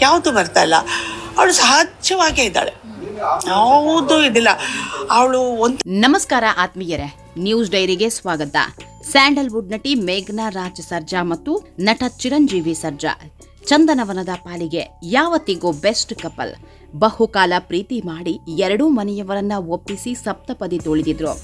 ಯಾವುದು ಬರ್ತಾ ಇಲ್ಲ. ಅವಳು ಸಹಜವಾಗೇ ಇದ್ದಾಳೆ. ಯಾವುದು ಇದಿಲ್ಲ. ಅವಳು ಒಂದು ನಮಸ್ಕಾರ ಆತ್ಮೀಯರೇ. ನ್ಯೂಸ್ ಡೈರಿಗೆ ಸ್ವಾಗತ. ಸ್ಯಾಂಡಲ್ವುಡ್ ನಟಿ ಮೇಘನಾ ರಾಜ್ ಸರ್ಜಾ ಮತ್ತು ನಟ ಚಿರಂಜೀವಿ ಸರ್ಜಾ. ಚಂದನವನದ ಪಾಲಿಗೆ ಯಾವತ್ತಿಗೂ ಬೆಸ್ಟ್ ಕಪಲ್. ಬಹುಕಾಲ ಪ್ರೀತಿ ಮಾಡಿ ಎರಡೂ ಮನೆಯವರನ್ನ ಒಪ್ಪಿಸಿ ಸಪ್ತಪದಿ ತುಳಿದಿದ್ರು.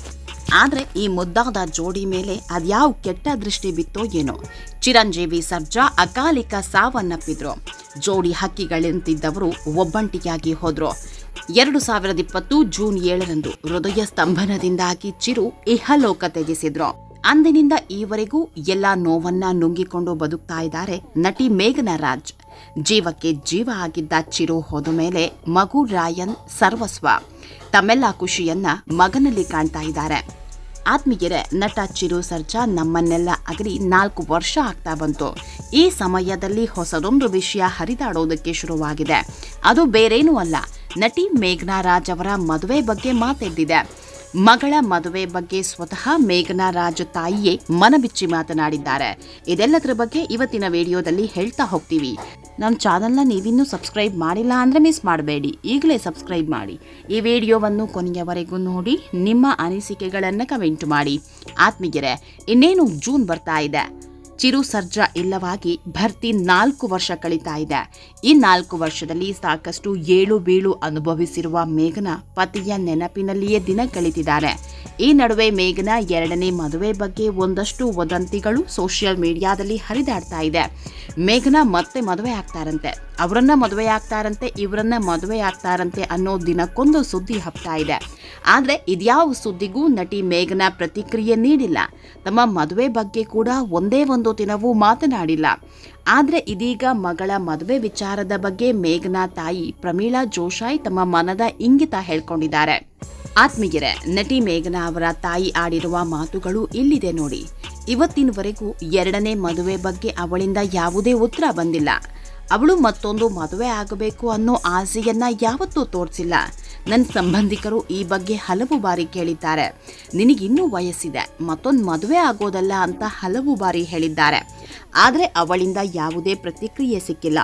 ಆದ್ರೆ ಈ ಮುದ್ದಾದ ಜೋಡಿ ಮೇಲೆ ಅದ್ಯಾವ ಕೆಟ್ಟ ದೃಷ್ಟಿ ಬಿತ್ತೋ ಏನೋ. ಚಿರಂಜೀವಿ ಸರ್ಜಾ ಅಕಾಲಿಕ ಸಾವನ್ನಪ್ಪಿದ್ರು. ಜೋಡಿ ಹಕ್ಕಿಗಳೆಂತಿದ್ದವರು ಒಬ್ಬಂಟಿಯಾಗಿ ಹೋದ್ರು. ಎರಡು ಸಾವಿರದ ಇಪ್ಪತ್ತು ಜೂನ್ ಏಳರಂದು ಹೃದಯ ಸ್ತಂಭನದಿಂದಾಗಿ ಚಿರು ಇಹಲೋಕ ತೆಗೆಸಿದ್ರು ಅಂದಿನಿಂದ ಈವರೆಗೂ ಎಲ್ಲ ನೋವನ್ನ ನುಂಗಿಕೊಂಡು ಬದುಕ್ತಾ ಇದ್ದಾರೆ ನಟಿ ಮೇಘನಾ ರಾಜ್. ಜೀವಕ್ಕೆ ಜೀವ ಆಗಿದ್ದ ಚಿರು ಹೋದ ಮೇಲೆ ಮಗು ರಾಯನ್ ಸರ್ವಸ್ವ. ತಮ್ಮೆಲ್ಲ ಖುಷಿಯನ್ನ ಮಗನಲ್ಲಿ ಕಾಣ್ತಾ ಇದ್ದಾರೆ. ಆತ್ಮೀಯರೇ, ನಟ ಚಿರು ಸರ್ಜಾ ನಮ್ಮನ್ನೆಲ್ಲ ಅಗಲಿ ನಾಲ್ಕು ವರ್ಷ ಆಗ್ತಾ ಬಂತು. ಈ ಸಮಯದಲ್ಲಿ ಹೊಸದೊಂದು ವಿಷಯ ಹರಿದಾಡೋದಕ್ಕೆ ಶುರುವಾಗಿದೆ. ಅದು ಬೇರೇನೂ ಅಲ್ಲ, ನಟಿ ಮೇಘನಾ ರಾಜ್ ಅವರ ಮದುವೆ ಬಗ್ಗೆ ಮಾತೆದ್ದಿದೆ. ಮಗಳ ಮದುವೆ ಬಗ್ಗೆ ಸ್ವತಃ ಮೇಘನಾ ರಾಜ್ ತಾಯಿಯೇ ಮನಬಿಚ್ಚಿ ಮಾತನಾಡಿದ್ದಾರೆ. ಇದೆಲ್ಲದರ ಬಗ್ಗೆ ಇವತ್ತಿನ ವಿಡಿಯೋದಲ್ಲಿ ಹೇಳ್ತಾ ಹೋಗ್ತೀವಿ. ನಮ್ಮ ಚಾನಲ್ನ ನೀವಿನ್ನೂ ಸಬ್ಸ್ಕ್ರೈಬ್ ಮಾಡಿಲ್ಲ ಅಂದರೆ ಮಿಸ್ ಮಾಡಬೇಡಿ. ಈಗಲೇ ಸಬ್ಸ್ಕ್ರೈಬ್ ಮಾಡಿ. ಈ ವಿಡಿಯೋವನ್ನು ಕೊನೆಯವರೆಗೂ ನೋಡಿ, ನಿಮ್ಮ ಅನಿಸಿಕೆಗಳನ್ನು ಕಮೆಂಟ್ ಮಾಡಿ. ಆತ್ಮೀಯರೇ, ಇನ್ನೇನು ಜೂನ್ ಬರ್ತಾ ಇದೆ. ಚಿರು ಸರ್ಜಾ ಇಲ್ಲವಾಗಿ ಭರ್ತಿ ನಾಲ್ಕು ವರ್ಷ ಕಳೀತಾ ಇದೆ. ಈ ನಾಲ್ಕು ವರ್ಷದಲ್ಲಿ ಸಾಕಷ್ಟು ಏಳು ಬೀಳು ಅನುಭವಿಸಿರುವ ಮೇಘನ ಪತಿಯ ನೆನಪಿನಲ್ಲಿಯೇ ದಿನ ಕಳೀತಿದ್ದಾರೆ. ಈ ನಡುವೆ ಮೇಘನ ಎರಡನೇ ಮದುವೆ ಬಗ್ಗೆ ಒಂದಷ್ಟು ವದಂತಿಗಳು ಸೋಷಿಯಲ್ ಮೀಡಿಯಾದಲ್ಲಿ ಹರಿದಾಡ್ತಾ ಇದೆ. ಮೇಘನ ಮತ್ತೆ ಮದುವೆ ಆಗ್ತಾರಂತೆ. ಅವರನ್ನ ಮದುವೆ ಆಗ್ತಾರಂತೆ, ಇವರನ್ನ ಮದುವೆ ಆಗ್ತಾರಂತೆ ಅನ್ನೋ ದಿನಕ್ಕೊಂದು ಸುದ್ದಿ ಹಬ್ತಾ ಇದೆ. ಆದರೆ ಇದ್ಯಾವ ಸುದ್ದಿಗೂ ನಟಿ ಮೇಘನ ಪ್ರತಿಕ್ರಿಯೆ ನೀಡಿಲ್ಲ. ತಮ್ಮ ಮದುವೆ ಬಗ್ಗೆ ಕೂಡ ಒಂದೇ ಒಂದು ದಿನವೂ ಮಾತನಾಡಿಲ್ಲ. ಆದರೆ ಇದೀಗ ಮಗಳ ಮದುವೆ ವಿಚಾರದ ಬಗ್ಗೆ ಮೇಘನಾ ತಾಯಿ ಪ್ರಮೀಳಾ ಜೋಶಾಯ್ ತಮ್ಮ ಮನದ ಇಂಗಿತ ಹೇಳ್ಕೊಂಡಿದ್ದಾರೆ. ಆತ್ಮೀಯರೇ, ನಟಿ ಮೇಘನಾ ಅವರ ತಾಯಿ ಆಡಿರುವ ಮಾತುಗಳು ಇಲ್ಲಿದೆ ನೋಡಿ. ಇವತ್ತಿನವರೆಗೂ ಎರಡನೇ ಮದುವೆ ಬಗ್ಗೆ ಅವಳಿಂದ ಯಾವುದೇ ಉತ್ತರ ಬಂದಿಲ್ಲ. ಅವಳು ಮತ್ತೊಂದು ಮದುವೆ ಆಗಬೇಕು ಅನ್ನೋ ಆಸೆಯನ್ನ ಯಾವತ್ತೂ ತೋರಿಸಿಲ್ಲ. ನನ್ನ ಸಂಬಂಧಿಕರು ಈ ಬಗ್ಗೆ ಹಲವು ಬಾರಿ ಕೇಳಿದ್ದಾರೆ. ನಿನಗಿನ್ನೂ ವಯಸ್ಸಿದೆ, ಮತ್ತೊಂದು ಮದುವೆ ಆಗೋದಲ್ಲ ಅಂತ ಹಲವು ಬಾರಿ ಹೇಳಿದ್ದಾರೆ. ಆದರೆ ಅವಳಿಂದ ಯಾವುದೇ ಪ್ರತಿಕ್ರಿಯೆ ಸಿಕ್ಕಿಲ್ಲ.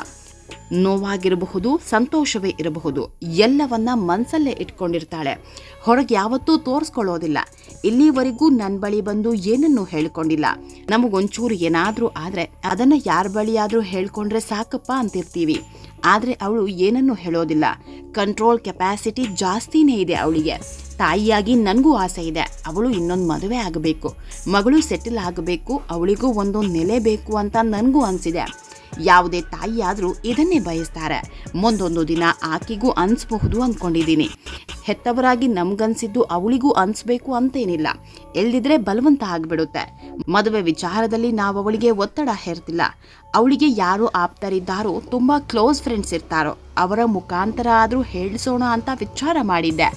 ನೋವಾಗಿರಬಹುದು, ಸಂತೋಷವೇ ಇರಬಹುದು. ಎಲ್ಲವನ್ನ ಮನಸ್ಸಲ್ಲೇ ಇಟ್ಕೊಂಡಿರ್ತಾಳೆ. ಹೊರಗೆ ಯಾವತ್ತೂ ತೋರಿಸ್ಕೊಳ್ಳೋದಿಲ್ಲ. ಇಲ್ಲಿವರೆಗೂ ನನ್ನ ಬಳಿ ಬಂದು ಏನನ್ನೂ ಹೇಳ್ಕೊಂಡಿಲ್ಲ. ನಮಗೊಂಚೂರು ಏನಾದರೂ ಆದರೆ ಅದನ್ನು ಯಾರ ಬಳಿಯಾದರೂ ಹೇಳ್ಕೊಂಡ್ರೆ ಸಾಕಪ್ಪ ಅಂತಿರ್ತೀವಿ. ಆದರೆ ಅವಳು ಏನನ್ನೂ ಹೇಳೋದಿಲ್ಲ. ಕಂಟ್ರೋಲ್ ಕೆಪಾಸಿಟಿ ಜಾಸ್ತಿನೇ ಇದೆ ಅವಳಿಗೆ. ತಾಯಿಯಾಗಿ ನನಗೂ ಆಸೆ ಇದೆ. ಅವಳು ಇನ್ನೊಂದು ಮದುವೆ ಆಗಬೇಕು. ಮಗಳು ಸೆಟಲ್ ಆಗಬೇಕು. ಅವಳಿಗೂ ಒಂದೊಂದು ನೆಲೆ ಬೇಕು ಅಂತ ನನಗೂ ಅನಿಸಿದೆ. ಯಾವುದೇ ತಾಯಿಯಾದರೂ ಇದನ್ನೇ ಬಯಸ್ತಾರೆ. ಮುಂದೊಂದು ದಿನ ಆಕೆಗೂ ಅನಿಸ್ಬಹುದು ಅಂದ್ಕೊಂಡಿದ್ದೀನಿ ಹೆತ್ತವರಾಗಿ ನಮ್ಗನ್ಸಿದ್ದು ಅವಳಿಗೂ ಅನಿಸ್ಬೇಕು ಅಂತೇನಿಲ್ಲ. ಎಲ್ದಿದ್ರೆ ಬಲವಂತ ಆಗಿಬಿಡುತ್ತೆ. ಮದುವೆ ವಿಚಾರದಲ್ಲಿ ನಾವು ಅವಳಿಗೆ ಒತ್ತಡ ಹೇರ್ತಿಲ್ಲ. ಅವಳಿಗೆ ಯಾರು ಆಪ್ತರಿದ್ದಾರೋ ತುಂಬ ಕ್ಲೋಸ್ ಫ್ರೆಂಡ್ಸ್ ಇರ್ತಾರೋ ಅವರ ಮುಖಾಂತರ ಆದರೂ ಹೇಳಿಸೋಣ ಅಂತ ವಿಚಾರ ಮಾಡಿದ್ದೆ.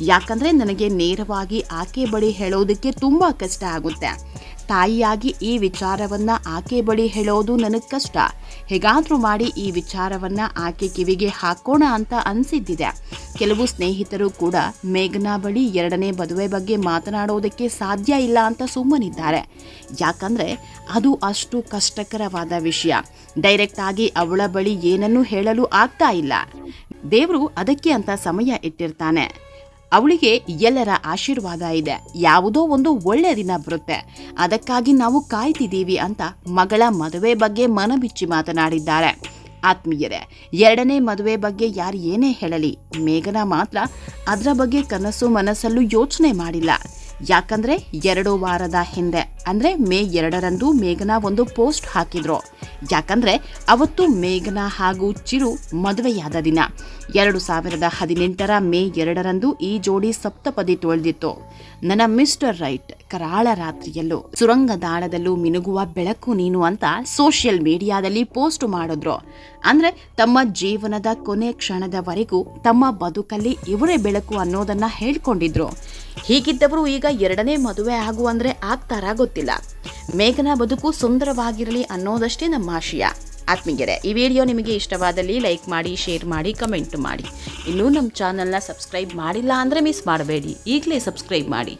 ಯಾಕಂದರೆ ನನಗೆ ನೇರವಾಗಿ ಆಕೆ ಬಳಿ ಹೇಳೋದಕ್ಕೆ ತುಂಬ ಕಷ್ಟ ಆಗುತ್ತೆ. ತಾಯಿಯಾಗಿ ಈ ವಿಚಾರವನ್ನ ಆಕೆ ಬಳಿ ಹೇಳೋದು ನನಗೆ ಕಷ್ಟ ಹೇಗಾದರೂ ಮಾಡಿ ಈ ವಿಚಾರವನ್ನ ಆಕೆ ಕಿವಿಗೆ ಹಾಕೋಣ ಅಂತ ಅನಿಸಿದ್ದಿದೆ. ಕೆಲವು ಸ್ನೇಹಿತರು ಕೂಡ ಮೇಘನಾ ಬಳಿ ಎರಡನೇ ಮದುವೆ ಬಗ್ಗೆ ಮಾತನಾಡೋದಕ್ಕೆ ಸಾಧ್ಯ ಇಲ್ಲ ಅಂತ ಸುಮ್ಮನಿದ್ದಾರೆ. ಯಾಕಂದ್ರೆ ಅದು ಅಷ್ಟು ಕಷ್ಟಕರವಾದ ವಿಷಯ. ಡೈರೆಕ್ಟ್ ಆಗಿ ಅವಳ ಬಳಿ ಏನನ್ನೂ ಹೇಳಲು ಆಗ್ತಾ ಇಲ್ಲ. ದೇವರು ಅದಕ್ಕೆ ಅಂತ ಸಮಯ ಇಟ್ಟಿರ್ತಾನೆ. ಅವಳಿಗೆ ಎಲ್ಲರ ಆಶೀರ್ವಾದ ಇದೆ. ಯಾವುದೋ ಒಂದು ಒಳ್ಳೆ ದಿನ ಬರುತ್ತೆ. ಅದಕ್ಕಾಗಿ ನಾವು ಕಾಯ್ತಿದ್ದೀವಿ ಅಂತ ಮಗಳ ಮದುವೆ ಬಗ್ಗೆ ಮನಬಿಚ್ಚಿ ಮಾತನಾಡಿದ್ದಾರೆ. ಆತ್ಮೀಯರೇ, ಎರಡನೇ ಮದುವೆ ಬಗ್ಗೆ ಯಾರು ಏನೇ ಹೇಳಲಿ, ಮೇಘನ ಮಾತ್ರ ಅದರ ಬಗ್ಗೆ ಕನಸು ಮನಸ್ಸಲ್ಲೂ ಯೋಚನೆ ಮಾಡಿಲ್ಲ. ಯಾಕಂದ್ರೆ ಎರಡು ವಾರದ ಹಿಂದೆ ಅಂದ್ರೆ ಮೇ ಎರಡರಂದು ಮೇಘನಾ ಒಂದು ಪೋಸ್ಟ್ ಹಾಕಿದ್ರು. ಯಾಕಂದ್ರೆ ಅವತ್ತು ಮೇಘನಾ ಹಾಗೂ ಚಿರು ಮದುವೆಯಾದ ದಿನ. ಎರಡು ಸಾವಿರದ ಹದಿನೆಂಟರ ಮೇ ಎರಡರಂದು ಈ ಜೋಡಿ ಸಪ್ತಪದಿ ತೊಳೆದಿತ್ತು. ನನ್ನ ಮಿಸ್ಟರ್ ರೈಟ್, ಕರಾಳ ರಾತ್ರಿಯಲ್ಲೂ ಸುರಂಗದಾಳದಲ್ಲೂ ಮಿನುಗುವ ಬೆಳಕು ನೀನು ಅಂತ ಸೋಷಿಯಲ್ ಮೀಡಿಯಾದಲ್ಲಿ ಪೋಸ್ಟ್ ಮಾಡಿದ್ರು. ಅಂದರೆ ತಮ್ಮ ಜೀವನದ ಕೊನೆ ಕ್ಷಣದವರೆಗೂ ತಮ್ಮ ಬದುಕಲ್ಲಿ ಇವರೇ ಬೆಳಕು ಅನ್ನೋದನ್ನ ಹೇಳ್ಕೊಂಡಿದ್ರು. ಹೀಗಿದ್ದವರು ಈಗ ಎರಡನೇ ಮದುವೆ ಆಗು ಅಂದರೆ ಆಗ್ತಾರಾ ಗೊತ್ತಿಲ್ಲ. ಮೇಘನ ಬದುಕು ಸುಂದರವಾಗಿರಲಿ ಅನ್ನೋದಷ್ಟೇ ನಮ್ಮ ಆಶಯ. ಆತ್ಮೀಯರೇ, ಈ ವಿಡಿಯೋ ನಿಮಗೆ ಇಷ್ಟವಾದಲ್ಲಿ ಲೈಕ್ ಮಾಡಿ, ಶೇರ್ ಮಾಡಿ, ಕಮೆಂಟ್ ಮಾಡಿ. ಇನ್ನೂ ನಮ್ಮ ಚಾನಲ್ನ ಸಬ್ಸ್ಕ್ರೈಬ್ ಮಾಡಿಲ್ಲ ಅಂದರೆ ಮಿಸ್ ಮಾಡಬೇಡಿ. ಈಗಲೇ ಸಬ್ಸ್ಕ್ರೈಬ್ ಮಾಡಿ.